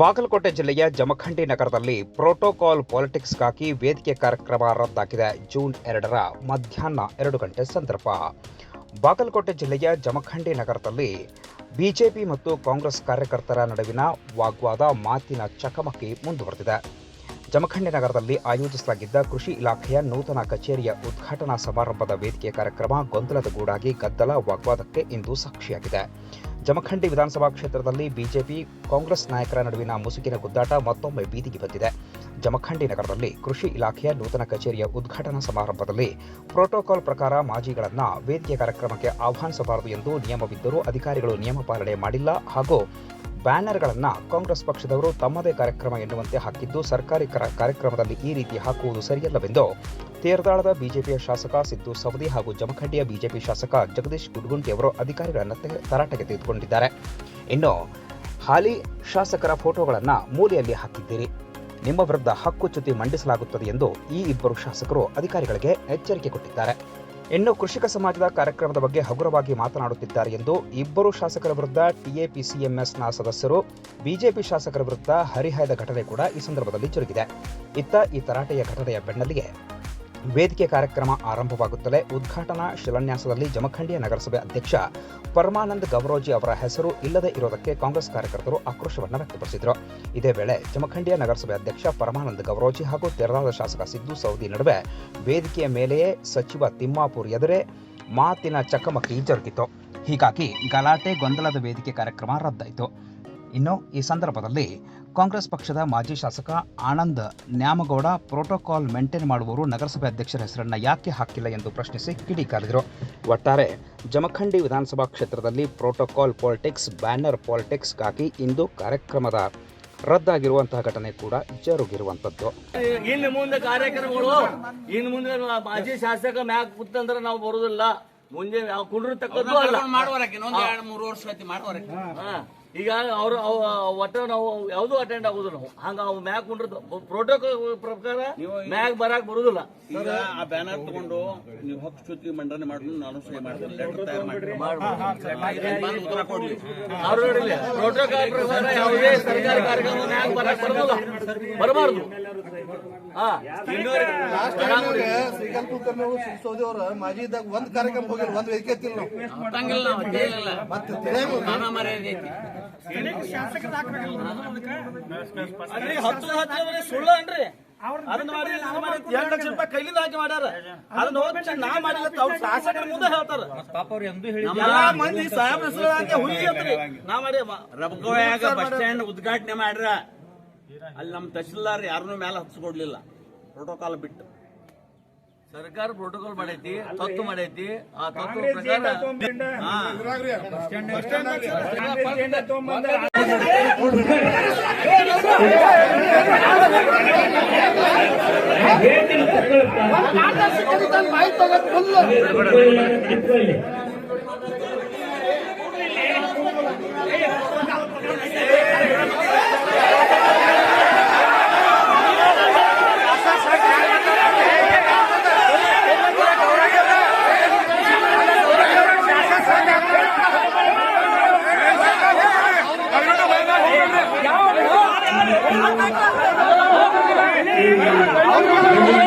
ಬಾಗಲಕೋಟೆ ಜಿಲ್ಲೆಯ ಜಮಖಂಡಿ ನಗರದಲ್ಲಿ ಪ್ರೋಟೋಕಾಲ್ ಪಾಲಿಟಿಕ್ಸ್ಗಾಗಿ ವೇದಿಕೆ ಕಾರ್ಯಕ್ರಮ ರದ್ದಾಗಿದೆ. ಜೂನ್ ಎರಡರ ಮಧ್ಯಾಹ್ನ ಎರಡು ಗಂಟೆ ಸಂದರ್ಭ. ಬಾಗಲಕೋಟೆ ಜಿಲ್ಲೆಯ ಜಮಖಂಡಿ ನಗರದಲ್ಲಿ ಬಿಜೆಪಿ ಮತ್ತು ಕಾಂಗ್ರೆಸ್ ಕಾರ್ಯಕರ್ತರ ನಡುವಿನ ವಾಗ್ವಾದ ಮಾತಿನ ಚಕಮಕಿ ಮುಂದುವರೆದಿದೆ. ಜಮಖಂಡಿ ನಗರದಲ್ಲಿ ಆಯೋಜಿಸಲಾಗಿದ್ದ ಕೃಷಿ ಇಲಾಖೆಯ ನೂತನ ಕಚೇರಿಯ ಉದ್ಘಾಟನಾ ಸಮಾರಂಭದ ವೇದಿಕೆ ಕಾರ್ಯಕ್ರಮ ಗೊಂದಲದ ಗೂಡಾಗಿ ಗದ್ದಲ ವಾಗ್ವಾದಕ್ಕೆ ಇಂದು ಸಾಕ್ಷಿಯಾಗಿದೆ. ಜಮಖಂಡಿ ವಿಧಾನಸಭಾ ಕ್ಷೇತ್ರದಲ್ಲಿ ಬಿಜೆಪಿ, ಕಾಂಗ್ರೆಸ್ ನಾಯಕರ ನಡುವಿನ ಮುಸುಕಿನ ಗುದ್ದಾಟ ಮತ್ತೊಮ್ಮೆ ಬೀದಿಗೆ ಬಂದಿದೆ. ಜಮಖಂಡಿ ನಗರದಲ್ಲಿ ಕೃಷಿ ಇಲಾಖೆಯ ನೂತನ ಕಚೇರಿಯ ಉದ್ಘಾಟನಾ ಸಮಾರಂಭದಲ್ಲಿ ಪ್ರೋಟೋಕಾಲ್ ಪ್ರಕಾರ ಮಾಜಿಗಳನ್ನು ವೇದಿಕೆ ಕಾರ್ಯಕ್ರಮಕ್ಕೆ ಆಹ್ವಾನಿಸಬಾರದು ಎಂದು ನಿಯಮವಿದ್ದರೂ ಅಧಿಕಾರಿಗಳು ನಿಯಮ ಪಾಲನೆ ಮಾಡಿಲ್ಲ ಹಾಗೂ ಬ್ಯಾನರ್ಗಳನ್ನು ಕಾಂಗ್ರೆಸ್ ಪಕ್ಷದವರು ತಮ್ಮದೇ ಕಾರ್ಯಕ್ರಮ ಎನ್ನುವಂತೆ ಹಾಕಿದ್ದು ಸರ್ಕಾರಿ ಕರ- ಕಾರ್ಯಕ್ರಮದಲ್ಲಿ ಈ ರೀತಿ ಹಾಕುವುದು ಸರಿಯಲ್ಲವೆಂದು ತೇರದಾಳದ ಬಿಜೆಪಿಯ ಶಾಸಕ ಸಿದ್ದು ಸವದಿ ಹಾಗೂ ಜಮಖಂಡಿಯ ಬಿಜೆಪಿ ಶಾಸಕ ಜಗದೀಶ್ ಗುಡ್ಗುಂಟಿ ಅವರು ಅಧಿಕಾರಿಗಳನ್ನು ತರಾಟೆಗೆ ತೆಗೆದುಕೊಂಡಿದ್ದಾರೆ. ಇನ್ನು ಹಾಲಿ ಶಾಸಕರ ಫೋಟೋಗಳನ್ನು ಮೂಲೆಯಲ್ಲಿ ಹಾಕಿದ್ದೀರಿ. ನಿಮ್ಮ ವಿರುದ್ಧ ಹಕ್ಕುಚ್ಯುತಿ ಮಂಡಿಸಲಾಗುತ್ತದೆ ಎಂದು ಈ ಇಬ್ಬರು ಶಾಸಕರು ಅಧಿಕಾರಿಗಳಿಗೆ ಎಚ್ಚರಿಕೆ ಕೊಟ್ಟಿದ್ದಾರೆ. ಇನ್ನು ಕೃಷಿಕ ಸಮಾಜದ ಕಾರ್ಯಕ್ರಮದ ಬಗ್ಗೆ ಹಗುರವಾಗಿ ಮಾತನಾಡುತ್ತಿದ್ದಾರೆ ಎಂದು ಇಬ್ಬರು ಶಾಸಕರ ವಿರುದ್ಧ ಟಿಎಪಿಸಿಎಂಎಸ್ನ ಸದಸ್ಯರು, ಬಿಜೆಪಿ ಶಾಸಕರ ವಿರುದ್ಧ ಹರಿಹಾಯ್ದ ಘಟನೆ ಕೂಡ ಈ ಸಂದರ್ಭದಲ್ಲಿ ಜರುಗಿದೆ ಇತ್ತ ಈ ತರಾಟೆಯ ಘಟನೆಯ ಬೆನ್ನಲ್ಲಿಗೆ ವೇದಿಕೆ ಕಾರ್ಯಕ್ರಮ ಆರಂಭವಾಗುತ್ತಲೇ ಉದ್ಘಾಟನಾ ಶಿಲಾನ್ಯಾಸದಲ್ಲಿ ಜಮಖಂಡಿಯ ನಗರಸಭೆ ಅಧ್ಯಕ್ಷ ಪರಮಾನಂದ್ ಗೌರೋಜಿ ಅವರ ಹೆಸರು ಇಲ್ಲದೆ ಇರೋದಕ್ಕೆ ಕಾಂಗ್ರೆಸ್ ಕಾರ್ಯಕರ್ತರು ಆಕ್ರೋಶವನ್ನು ವ್ಯಕ್ತಪಡಿಸಿದರು. ಇದೇ ವೇಳೆ ಜಮಖಂಡಿಯ ನಗರಸಭೆ ಅಧ್ಯಕ್ಷ ಪರಮಾನಂದ್ ಗವರೋಜಿ ಹಾಗೂ ತೆರಳಾದ ಶಾಸಕ ಸಿದ್ದು ಸೌದಿ ನಡುವೆ ವೇದಿಕೆಯ ಮೇಲೆಯೇ ಸಚಿವ ತಿಮ್ಮಾಪುರ್ ಎದುರೇ ಮಾತಿನ ಚಕಮಕಿ ಜರುಗಿತು. ಹೀಗಾಗಿ ಗಲಾಟೆ ಗೊಂದಲದ ವೇದಿಕೆ ಕಾರ್ಯಕ್ರಮ ರದ್ದಾಯಿತು. ಇನ್ನು ಈ ಸಂದರ್ಭದಲ್ಲಿ ಕಾಂಗ್ರೆಸ್ ಪಕ್ಷದ ಮಾಜಿ ಶಾಸಕ ಆನಂದ್ ನ್ಯಾಮಗೌಡ ಪ್ರೋಟೋಕಾಲ್ ಮೇಂಟೈನ್ ಮಾಡುವವರು ನಗರಸಭೆ ಅಧ್ಯಕ್ಷರ ಹೆಸರನ್ನು ಯಾಕೆ ಹಾಕಿಲ್ಲ ಎಂದು ಪ್ರಶ್ನಿಸಿ ಕಿಡಿಕಾರಿದರು ಒಟ್ಟಾರೆ ಜಮಖಂಡಿ ವಿಧಾನಸಭಾ ಕ್ಷೇತ್ರದಲ್ಲಿ ಪ್ರೋಟೋಕಾಲ್ ಪಾಲಿಟಿಕ್ಸ್ ಬ್ಯಾನರ್ ಪಾಲಿಟಿಕ್ಸ್ಗಾಗಿ ಇಂದು ಕಾರ್ಯಕ್ರಮದ ರದ್ದಾಗಿರುವಂತಹ ಘಟನೆ ಕೂಡ ಜರುಗಿರುವಂತದ್ದು ಇನ್ನು ಮುಂದೆ ಕಾರ್ಯಕ್ರಮಗಳು ಇನ್ನು ಮುಂದೆ ಮಾಜಿ ಶಾಸಕ ಮ್ಯಾಕ್ ಕುತ್ತಂದ್ರೆ ನಾವು ಬರುದಿಲ್ಲ. ಮುಂದೆ ಕುಂಡ್ರು ತಕ್ಕದ್ದು ಅಲ್ಲ. ಮಾಡುವರಕ್ಕೆ ಇನ್ನೊಂದ್ ಎರಡ್ ಮೂರು ವರ್ಷ ಮಾಡುವರಕ್ಕೆ. ಈಗ ಅವರು ಒಟ್ಟ ನಾವು ಯಾವ್ದು ಅಟೆಂಡ್ ಆಗುದು ನಾವು. ಹಂಗ ಅವ್ ಮ್ಯಾಗ್ ಕುಂಡ್ರ ಪ್ರೋಟೋಕಾಲ್ ಪ್ರಕಾರ ಮ್ಯಾಗ್ ಬರಾಕ್ ಬರುದಿಲ್ಲ. ಈಗ ಆ ಬ್ಯಾನರ್ ತಗೊಂಡು ನೀವು ಹಕ್ಕು ಚ್ಯುತಿ ಮಂಡನೆ ಮಾಡಿ ನಾನು ಸಹಿ ಮಾಡ್ತೀನಿ ಲೆಟರ್ ತಯಾರು ಮಾಡಿ ಬಂದು ಉತ್ತರ ಕೊಡ್ಲಿ. ಅವ್ರು ನೋಡಿಲ್ಲ. ಪ್ರೋಟೋಕಾಲ್ ಪ್ರಕಾರ ಯಾವುದೇ ಸರ್ಕಾರಿ ಕಾರ್ಯಕ್ರಮ ಮ್ಯಾಗ್ ಬರಾಕ್ ಬರುದಿಲ್ಲ. ಬರಬಾರ್ದು. ಹಾ. ಶ್ರೀಕಾಂತ್ ಕುಲಕರ್ಣಿ ಅವರು ಸೌದಿ ಅವರ ಮಾಜಿ ಇದ್ದಾಗ ಒಂದ್ ಕಾರ್ಯಕ್ರಮ ಹೋಗಿಲ್ಲ ಒಂದ್ ವೇದಿಕೆ ಎತ್ತಿಲ್ಲ ನಾವು. ಮತ್ತೆ ತಿಳಿಯಂಗಿಲ್ಲ. ಮಾನ ಮರ್ಯಾದೆ ಐತಿ ಅಲ್ರಿ ಹತ್ತು ಹತ್ತು ಸುಳ್ಳು ಅನ್ರಿ. ಅದನ್ನ ಮಾಡಿ ಇದನ್ನ ಲಕ್ಷ ರೂಪಾಯಿ ಕೈಲಿಂದ ಹಾಕಿ ಮಾಡ್ಯಾರ. ಅದನ್ನ ಹೋಗಿ ನಾ ಮಾಡಿಲ್ಲ ಅವ್ರ ಶಾಸಕರ ಮುಂದೆ ಹೇಳ್ತಾರ. ಎಲ್ಲಾ ಮಂದಿ ಸಾಹೇಬ್ ಹೆಸರು ಹಾಕಿ ಹುಲಿ ಅಂತ್ರಿ ನಾ ಮಾಡಿ ರಬ್ಗೋಯಾಗ ಬಸ್ ಸ್ಟ್ಯಾಂಡ್ ಉದ್ಘಾಟನೆ ಮಾಡ್ರ. ಅಲ್ಲಿ ನಮ್ಮ ತಹಶೀಲ್ದಾರ್ ಯಾರನ್ನೂ ಮೇಲೆ ಹತ್ಸ್ಕೊಡ್ಲಿಲ್ಲ. ಪ್ರೋಟೋಕಾಲ್ ಬಿಟ್ಟು. ಸರ್ಕಾರ ಪ್ರೋಟೋಕಾಲ್ ಮಾಡೈತಿ ತತ್ತು ಮಾಡೈತಿ ಆ ತತ್ವ ಪ್ರಕಾರ ಮಾಹಿತಿ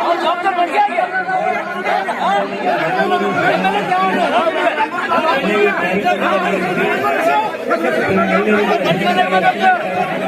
और सब बढ़ गया よし!